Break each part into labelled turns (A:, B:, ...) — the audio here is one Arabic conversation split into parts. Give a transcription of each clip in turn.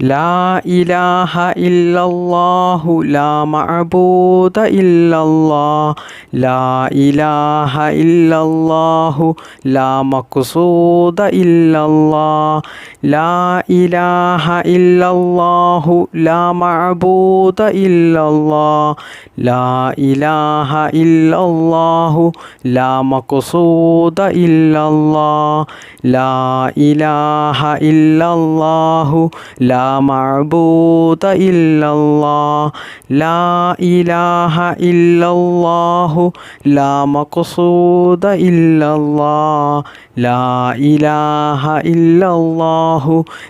A: لا إله إلا الله لا معبود إلا الله لا إله إلا الله لا مقصود إلا الله لا إله إلا الله لا معبود إلا الله لا إله إلا الله لا مقصود إلا الله لا إله إلا الله لا معبود إلا الله لا إله إلا الله لا مقصود إلا الله لا إله إلا الله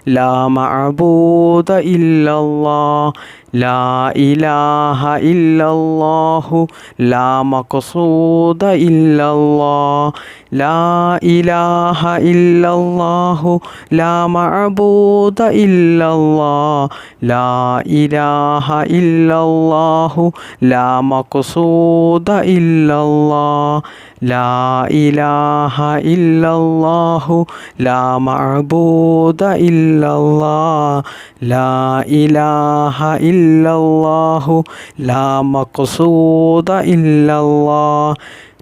A: لا معبود إلا الله لا إله إلا الله لا مقصود إلا الله لا إله إلا الله لا معبود إلا الله لا إله إلا الله لا مقصود إلا الله. لا إله إلا الله لا معبود إلا الله لا إله إلا الله لا مقصود إلا الله.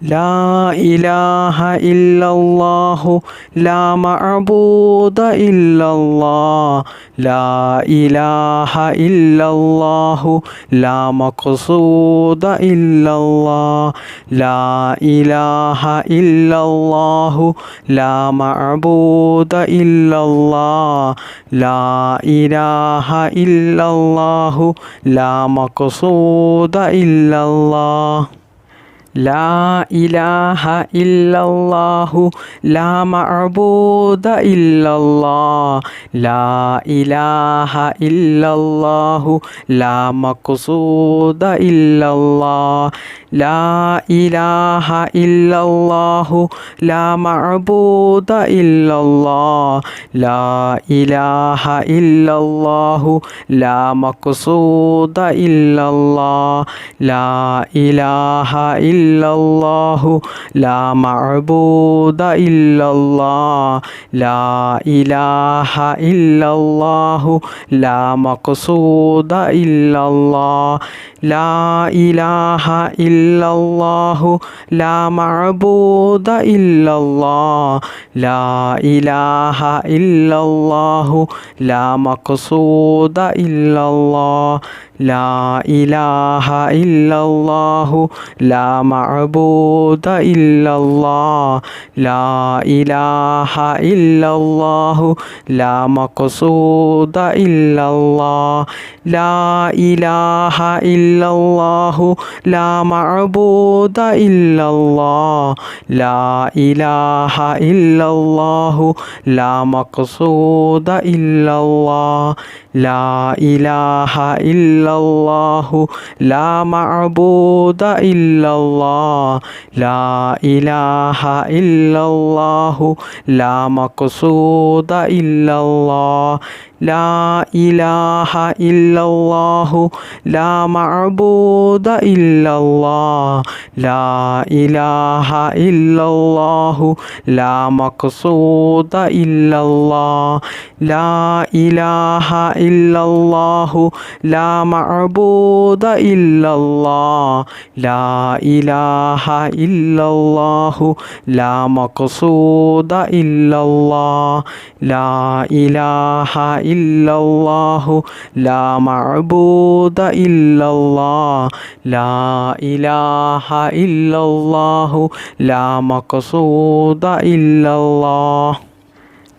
A: لا إله إلا الله لا معبود إلا الله لا إله إلا الله لا مقصود إلا الله لا إله إلا الله لا معبود إلا الله لا إله إلا الله لا مقصود إلا الله. لا إله إلا الله لا معبود إلا الله لا إله إلا الله لا مقصود إلا الله لا إله إلا الله لا معبود إلا الله لا إله إلا الله لا مقصود إلا الله لا إله إلا الله لا معبود إلا الله لا إله إلا الله لا مقصود إلا الله لا إله إلا الله لا معبود إلا الله لا إله إلا الله لا مقصود إلا الله لا إله إلا الله لا معبود إلا الله لا إله إلا الله لا مقصود إلا الله لا إله إلا الله لا معبود إلا الله لا إله إلا الله لا مقصود إلا الله. لا إله إلا الله لا معبود إلا الله لا إله إلا الله لا مقصود إلا الله. لا إله إلا الله لا معبود إلا الله لا إله إلا الله لا مقصود إلا الله لا إله إلا الله لا معبود إلا الله لا إله إلا الله لا مقصود إلا الله لا إله إلا الله لا معبود إلا الله لا إله إلا الله لا مقصود إلا الله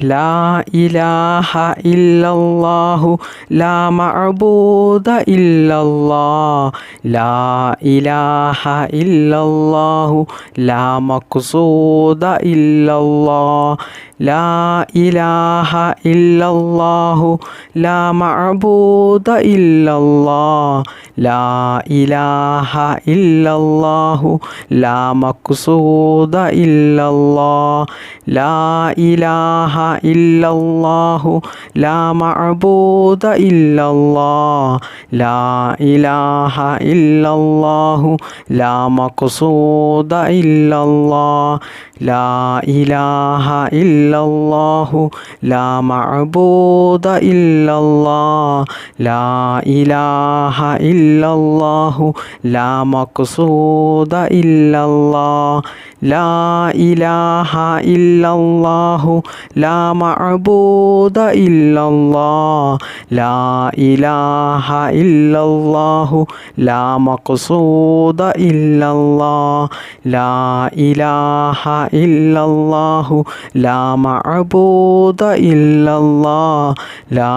A: لا إله إلا الله لا معبود إلا الله لا إله إلا الله لا مقصود إلا الله لا إله إلا الله لا معبود إلا الله لا إله إلا الله لا مقصود إلا الله لا إله إلا الله لا معبود إلا الله لا إله إلا الله لا مقصود إلا الله لا إله إلا الله لا معبود إلا الله لا إله إلا الله لا مقصود إلا الله لا إله إلا الله لا معبود إلا الله لا إله إلا الله لا مقصود إلا الله لا إله إلا الله لا മഅബൂദ ഇല്ലല്ലാഹ് ലാ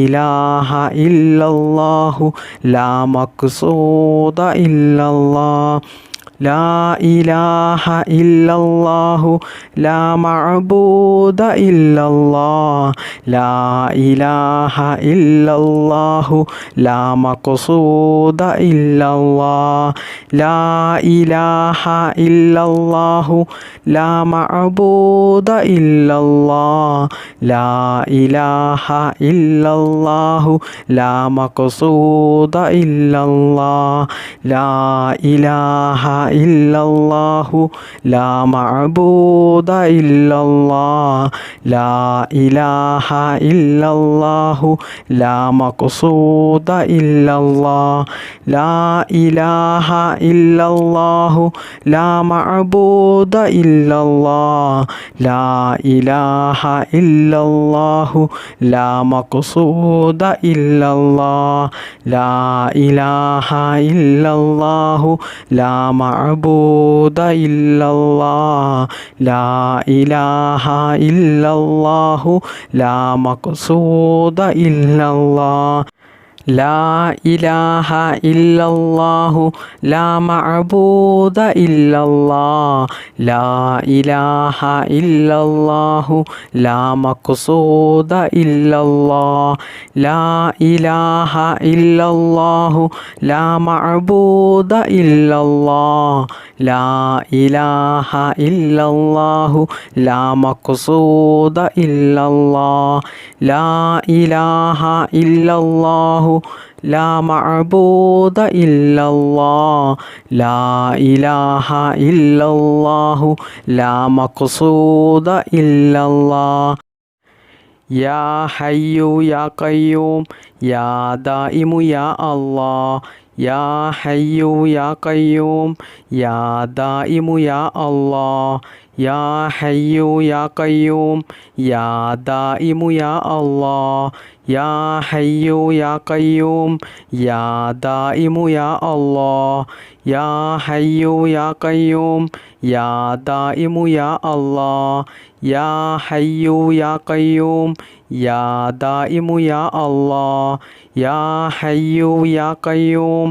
A: ഇലാഹ ഇല്ലല്ലാഹു ലാ മഖ്സൂദ ഇല്ലല്ലാഹ്. لا إله إلا الله لا معبود إلا الله لا إله إلا الله لا مقصود إلا الله لا إله إلا الله لا معبود إلا الله لا إله إلا الله لا مقصود إلا الله لا إله إلا الله لا معبود إلا الله لا إله إلا الله لا مقصود إلا الله لا إله إلا الله لا معبود إلا الله لا إله إلا الله لا مقصود إلا الله لا إله إلا الله لا معبود മഅബൂദ ഇല്ലല്ലാ ലാ ഇലാഹ ഇല്ലല്ലാഹു ലാ മഖ്സൂദ ഇല്ലല്ലാ لا إله إلا الله لا معبود إلا الله لا إله إلا الله لا مقصود إلا الله لا إله إلا الله لا معبود إلا الله لا إله إلا الله لا مقصود إلا الله لا إله إلا الله لا معبود إلا الله لا إله إلا الله لا مقصود إلا الله. يا حي يا قيوم يا دائم يا الله. يا حي يا قيوم يا دائم يا الله. يا حي يا قيوم يا دائم يا الله. യാ ഹയ്യു യാ കയ്യൂം യാ ദായിമു യാ അള്ളാ യാ ഹയ്യു യാ കയ്യൂം യാ ദായിമു യാ അള്ളാ യാ ഹയ്യു യാ കയ്യൂം യാ ദായിമു യാ അള്ളാ യാ ഹയ്യു യാ കയ്യൂം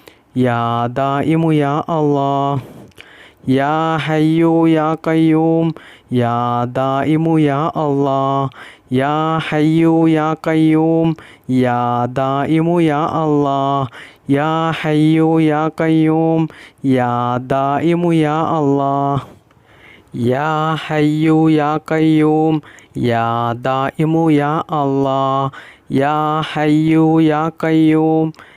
A: يا دائم يا الله يا حي يا قيوم يا دائم يا الله يا حي يا قيوم يا دائم يا الله يا حي يا قيوم يا دائم يا الله يا حي يا قيوم يا دائم يا الله يا حي يا قيوم يا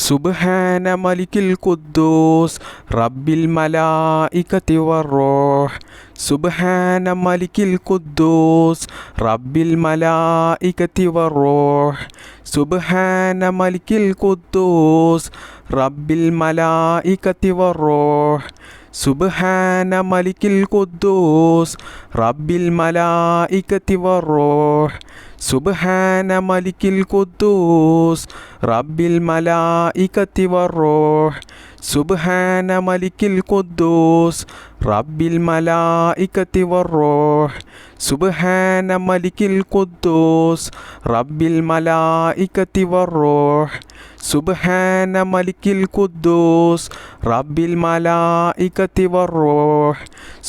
B: സുബ്ഹാന മലിക്കിൽ ഖുദ്ദൂസ് റബ്ബിൽ മലായികതി വറൂഹ് സുബ്ഹാന മലിക്കിൽ ഖുദ്ദൂസ് റബ്ബിൽ മലായികതി വറൂഹ് സുബ്ഹാന മലിക്കിൽ ഖുദ്ദൂസ് റബ്ബിൽ മലായികതി വറൂഹ് സുബ്ഹാന മലിക്കിൽ ഖുദ്ദൂസ് റബ്ബിൽ മലായികത്തി വറോഹ്. സുബ്ഹാന മലിക്കിൽ ഖുദ്ദൂസ് റബ്ബിൽ മലായികത്തി വറോഹ്. സുബ്ഹാന മലിക്കിൽ ഖുദ്ദൂസ് റബ്ബിൽ മലായിക്കത്തി വറോഹ് സുബ്ഹാന മലിക്കിൽ ഖുദ്ദൂസ് റബ്ബിൽ മലായിക്കത്തി വറോഹ് സുബ്ഹാന മലിക്കിൽ ഖുദ്ദൂസ് റബ്ബിൽ മലായിക്കത്തി വറോഹ്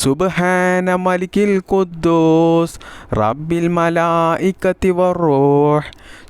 B: സുബ്ഹാന മലിക്കിൽ ഖുദ്ദൂസ് റബ്ബിൽ മലായിക്കത്തി വറോഹ്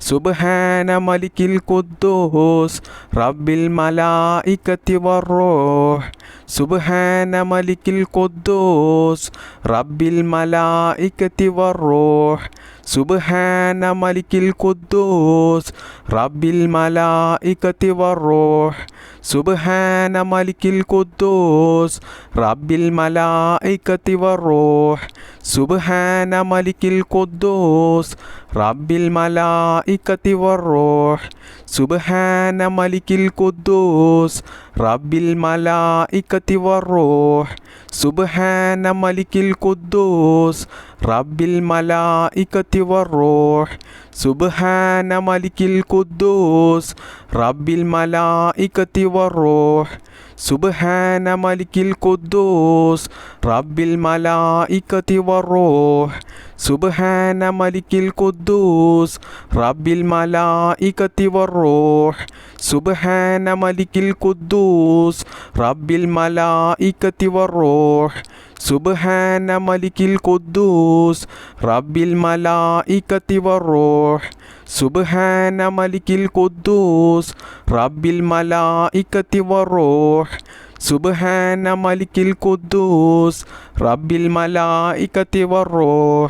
B: സുബ്ഹാന മലിക്കിൽ ഖുദ്ദൂസ് റബ്ബിൽ മലായിക്കത്തി വറോഹ് സുബ്ഹാന മലിക്കിൽ കൊദ്ദൂസ് റബ്ബിൽ മലായിക്കത്തി വറോഹ് സുബ്ഹാന മലിക്കിൽ ഖുദ്ദൂസ് റബ്ബിൽ മലായികത്തി വറൂഹ് സുബ്ഹാന മലിക്കിൽ ഖുദ്ദൂസ് റബ്ബിൽ മലായികത്തി വറൂഹ് സുബ്ഹാന മലിക്കിൽ ഖുദ്ദൂസ് റബ്ബിൽ മലായികത്തി വറൂഹ് സുബ്ഹാന മലിക്കിൽ ഖുദ്ദൂസ് റബ്ബിൽ മലായികത്തി വറൂഹ് സുബ്ഹാന മലിക്കിൽ ഖുദ്ദൂസ് റബ്ബിൽ മലായിക്കത്തി വറോഹ് സുബ്ഹാന മലിക്കിൽ ഖുദ്ദൂസ് റബ്ബിൽ മലായിക്കത്തി വറോഹ്. സുബ്ഹാന മലിക്കിൽ ഖുദ്ദൂസ് റബ്ബിൽ മലായിക്കത്തി വറോഹ്. സുബ്ഹാന മലിക്കിൽ ഖുദ്ദൂസ് റബ്ബിൽ മലായിക്കത്തി വറോഹ്. സുബ്ഹാന മലിക്കിൽ ഖുദ്ദൂസ് റബ്ബിൽ മലായിക്കത്തി വറോഹ്. സുബ്ഹാന മലിക്കിൽ ഖുദ്ദൂസ് റബ്ബിൽ മലായിക്കത്തി വറോഹ്. റൂഹ് സുബ്ഹാന മലിക്കിൽ ഖുദ്ദൂസ് റബ്ബിൽ മലായിക്കത്തി വറൂഹ്. സുബ്ഹാന മലിക്കിൽ ഖുദ്ദൂസ് റബ്ബിൽ മലായിക്കത്തി വറൂഹ്.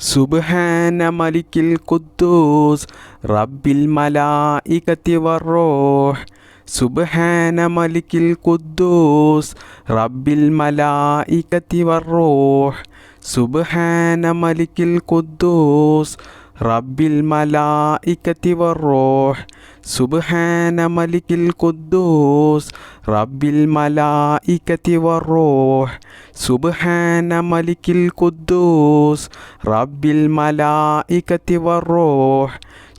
B: സുബ്ഹാന മലിക്കിൽ ഖുദ്ദൂസ് റബ്ബിൽ മലായിക്കത്തി വറൂഹ്. സുബ്ഹാന മലിക്കിൽ ഖുദ്ദൂസ് റബ്ബിൽ മലായിക്കത്തി വറൂഹ്. സുബ്ഹാന മലിക്കിൽ ഖുദ്ദൂസ് റബ്ബിൽ മലായിക്കത്തി വറോഹ് സുബ്ഹാന മലിക്കിൽ ഖുദ്ദൂസ്. റബ്ബിൽ മലായിക്കത്തി വറോഹ് സുബ്ഹാന മലിക്കിൽ ഖുദ്ദൂസ്. റബ്ബിൽ മലായിക്കത്തി വറോഹ്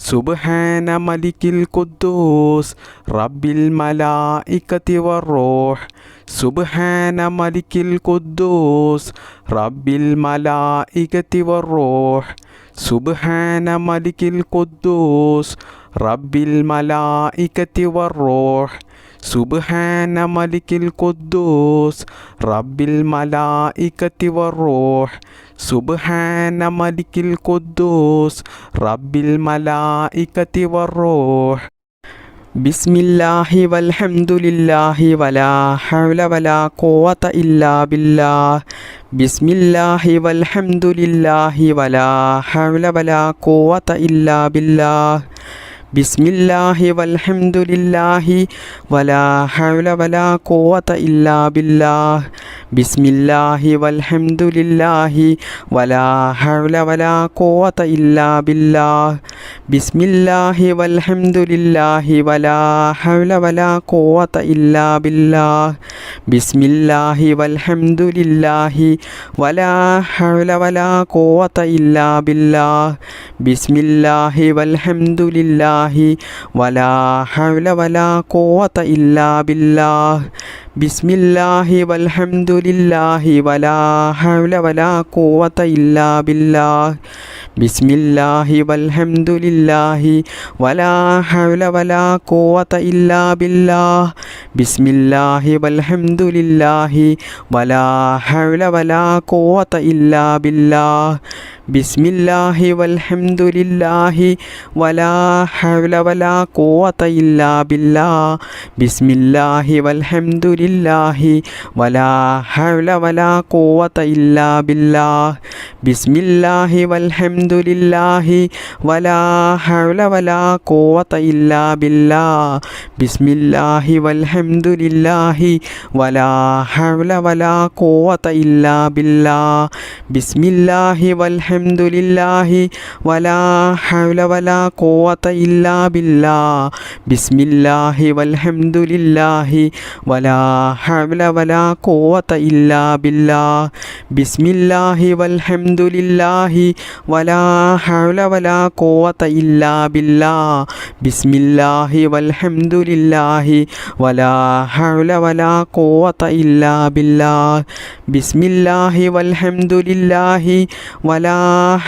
B: സുബ്ഹാന മലിക്കിൽ ഖുദ്ദൂസ്. റബ്ബിൽ മലായിക്കത്തി വറോഹ് സുബ്ഹാന മലിക്കിൽ ഖുദ്ദൂസ്. റബ്ബിൽ മലായിക്കത്തി വറോഹ് സുബ്ഹാന മലിക്കിൽ ഖുദ്ദൂസ്. റബ്ബിൽ മലായിക്കത്തി വറോഹ് സുബ്ഹാന മലിക്കിൽ ഖുദ്ദൂസ് റബ്ബിൽ മലായികത്തി വറൂഹ് സുബ്ഹാന മലിക്കിൽ ഖുദ്ദൂസ് റബ്ബിൽ മലായികത്തി വറൂഹ് ബിസ്മില്ലാഹി വൽഹംദുലില്ലാഹി വലാ ഹൗല വലാ ഖുവത ഇല്ലാ ബില്ലാഹ്. ബിസ്മില്ലാഹി വൽഹംദുലില്ലാഹി വലാ ഹൗല വലാ ഖുവത ഇല്ലാ ബില്ലാഹ്. بسم الله والحمد لله ولا حول ولا قوة إلا بالله بسم الله والحمد لله ولا حول ولا قوة إلا بالله ബിസ്മില്ലാഹി വൽഹംദുലില്ലാഹി വലാ ഹൗല വലാ ഖുവത ഇല്ലാ ബില്ലാഹ്. ബിസ്മില്ലാഹി വൽഹംദുലില്ലാഹി വലാ ഹൗല വലാ ഖുവത ഇല്ലാ ബില്ലാഹ്. ബിസ്മില്ലാഹി വൽഹംദുലില്ലാഹി വലാ ഹൗല വലാ ഖുവത ഇല്ലാ ബില്ലാഹ്. بسم الله والحمد لله ولا حول ولا قوة إلا بالله بسم الله والحمد لله ولا حول ولا قوة إلا بالله بسم الله والحمد لله ولا حول ولا قوة إلا بالله بسم الله والحمد لله ولا حول ولا قوة إلا بالله بسم الله والحمد لله വൽഹംദുലില്ലാഹി വലാ ഹൗല വലാ ഖുവത ഇല്ലാ ബില്ലാഹ്. ബിസ്മില്ലാഹി വൽഹംദുലില്ലാഹി വലാ ഹൗല വലാ ഖുവത ഇല്ലാ ബില്ലാ ബിസ്മില്ലാഹി വൽഹംദുലില്ലാഹി വലാ ഹൗല വലാ ഖുവത ഇല്ലാ ബില്ലാ ബിസ്മില്ലാഹി വൽഹംദുലില്ലാഹി വലാ ഹൗല വലാ ഖുവത ഇല്ലാ ബില്ലാ ബിസ്മില്ലാഹി വൽഹംദുലില്ലാഹി വലാ ഹൗല വലാ കോവത്ത ഇല്ലാ ബില്ലാ. ബിസ്മില്ലാഹി വൽഹംദുലില്ലാഹി വലാ ഹൗല വലാ കോവത്ത ഇല്ലാ ബില്ലാ. ബിസ്മില്ലാഹി വൽഹംദുലില്ലാഹി വലാ ഹൗല വലാ കോവത്ത ഇല്ലാ ബില്ലാ. ബിസ്മില്ലാഹി വൽഹംദുലില്ലാഹി വലാ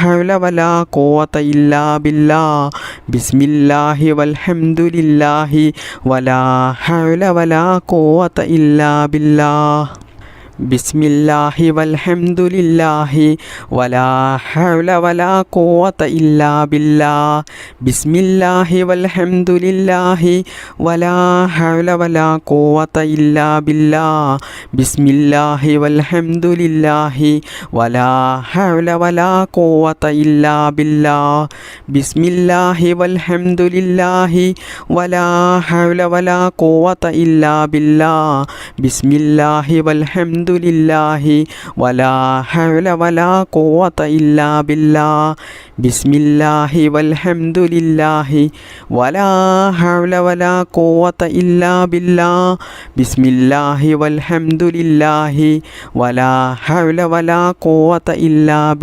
B: ഹൗല വലാ കോവത്ത ഇല്ലാ ബില്ലാ. ബിസ്മില്ലാഹി വൽഹംദുലില്ലാഹി വലാ ഹൗല വലാ ഖുവത ഇല്ലാ ബില്ലാ. ബിസ്മില്ലാഹി വൽഹംദുലില്ലാഹി വലാ ഹൗല വലാ ഖുവത ഇല്ലാ ബില്ലാഹ് ബിസ്മില്ലാഹി വൽഹംദുലില്ലാഹി വലാ ഹൗല വലാ ഖുവത ഇല്ലാ ബില്ലാഹ് ബിസ്മില്ലാഹി വൽഹംദുലില്ലാഹി വലാ ഹൗല വലാ ഖുവത ഇല്ലാ ബില്ലാഹ് ബിസ്മില്ലാഹി വൽഹംദുലില്ലാഹി വലാ ഹൗല വലാ ഖുവത ഇല്ലാ ബില്ലാഹ് ബിസ്മില്ലാഹി വൽഹംദു അൽഹംദുലില്ലാഹി വലാ ഹൗല വലാ ഖുവത ഇല്ലാ ബില്ലാ. ബിസ്മില്ലാഹി വൽഹംദുലില്ലാഹി വലാ ഹൗല വലാ ഖുവത ഇല്ലാ ബില്ലാ. ബിസ്മില്ലാഹി വൽഹംദുലില്ലാഹി വലാ ഹൗല വലാ ഖുവത ഇല്ലാ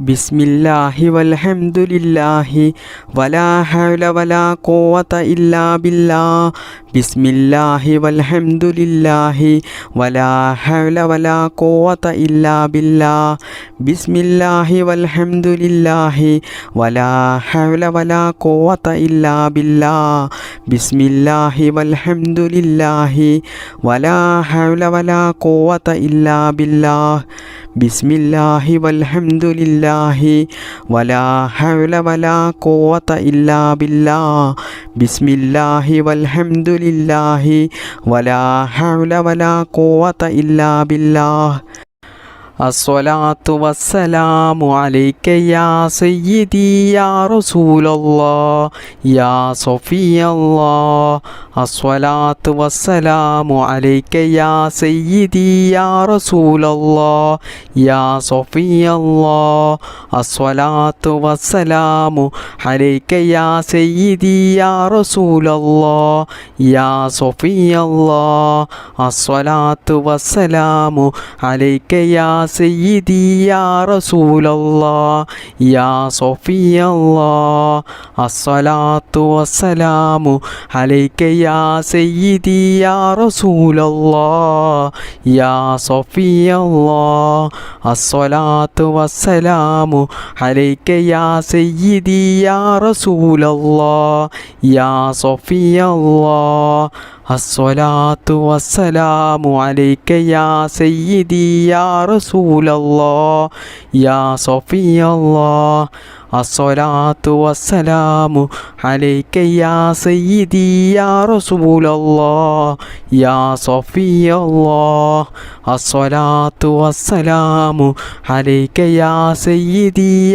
B: بسم الله والحمد لله ولا حول ولا قوة إلا بالله بسم الله والحمد لله ولا حول ولا قوة إلا بالله بسم الله والحمد لله ولا حول ولا قوة إلا بالله بسم الله والحمد لله ولا حول ولا قوة إلا بالله ബിസ്മില്ലാഹി വൽഹംദുലില്ലാഹി വലാ ഹൗല വലാ ഖുവത ഇല്ലാ ബില്ലാഹ് ബിസ്മില്ലാഹി വൽഹംദുലില്ലാഹി വലാ ഹൗല വലാ ഖുവത ഇല്ലാ ബില്ലാഹ് الصلاة والسلام عليك يا سيدي يا رسول الله يا صفي الله. الصلاة والسلام عليك يا سيدي يا رسول الله يا صفي الله. الصلاة والسلام عليك يا سيدي يا رسول الله يا سيدي يا رسول الله يا صفي الله. الصلاة والسلام عليك يا سيدي يا رسول الله يا صفي الله. الصلاة والسلام عليك يا سيدي يا رسول الله يا صفي الله. الصلاة والسلام عليك يا سيدي يا رسول الله يا صفي الله. الصلاة والسلام عليك يا سيدي يا رسول الله يا صفي الله. الصلاة والسلام عليك يا سيدي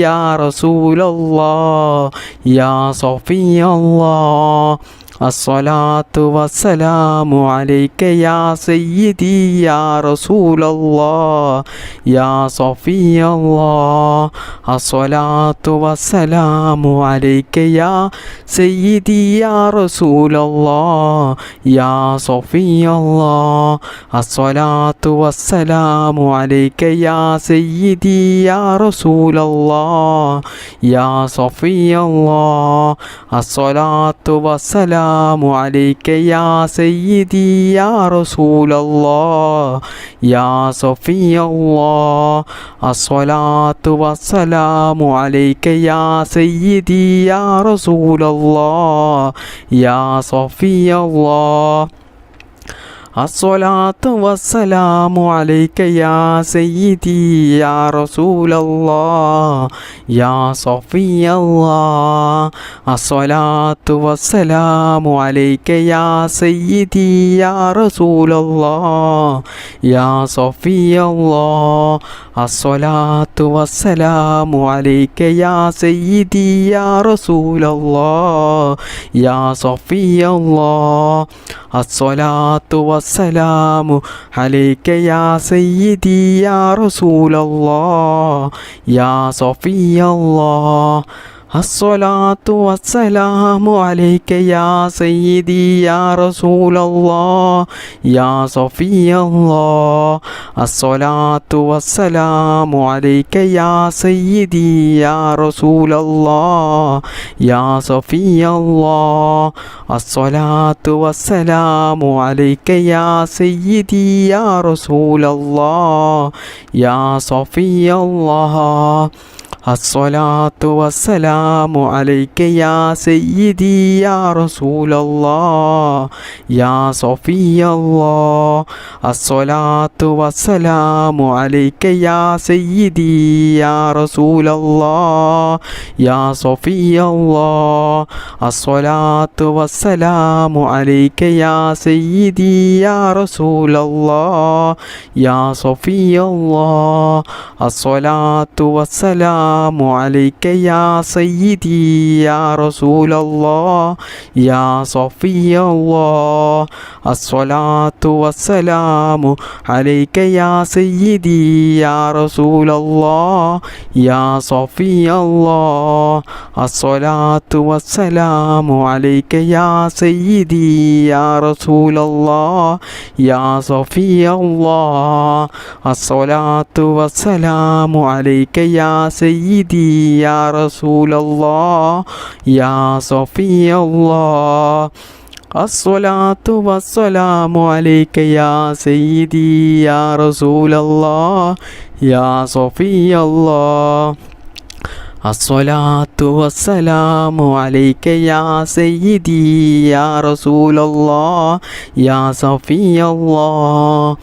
B: يا رسول الله يا صفي الله.
A: الصلاة والسلام عليك الصلاة والسلام عليك يا سيدي يا رسول الله يا صفي الله. الصلاة والسلام عليك يا سيدي يا رسول الله يا صفي الله. الصلاة والسلام عليك يا سيدي يا رسول الله يا صفي الله. الصلاة والسلام عليك يا سيدي يا رسول الله يا صفي الله. الصلاة والسلام عليك يا سيدي يا رسول الله يا صفي الله. الصلاة والسلام عليك يا سيدي يا رسول الله يا صفي الله. الصلاة والسلام عليك يا سيدي يا رسول الله يا صفي الله. الصلاة والسلام عليك يا والسلام عليك يا سيدي يا رسول الله يا صفي الله. الصلاة والسلام عليك يا سيدي يا رسول الله يا صفي الله. الصلاة والسلام عليك يا سيدي يا رسول الله يا صفي الله. الصلاة والسلام عليك يا سيدي يا رسول الله يا صفي الله. الصلاة والسلام عليك يا سيدي يا رسول الله يا صفي الله. الصلاة والسلام عليك يا سيدي يا رسول الله يا صفي الله. الصلاة والسلام عليك يا سيدي يا رسول والسلام عليك يا سيدي يا رسول الله يا صفي الله. الصلاة والسلام عليك يا سيدي يا رسول الله يا صفي الله. الصلاة والسلام عليك يا سيدي يا رسول الله يا صفي الله. الصلاة والسلام عليك يا سيدي. يا رسول الله يا صفي الله. الصلاة والسلام عليك يا سيدي يا رسول الله يا صفي الله. الصلاة والسلام عليك يا سيدي يا رسول الله يا صفي الله.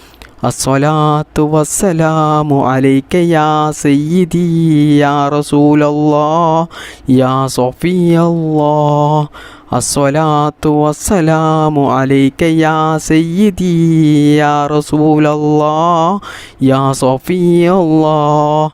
A: الصلاة والسلام عليك يا سيدي يا رسول الله يا صفي الله. الصلاة والسلام عليك يا سيدي يا رسول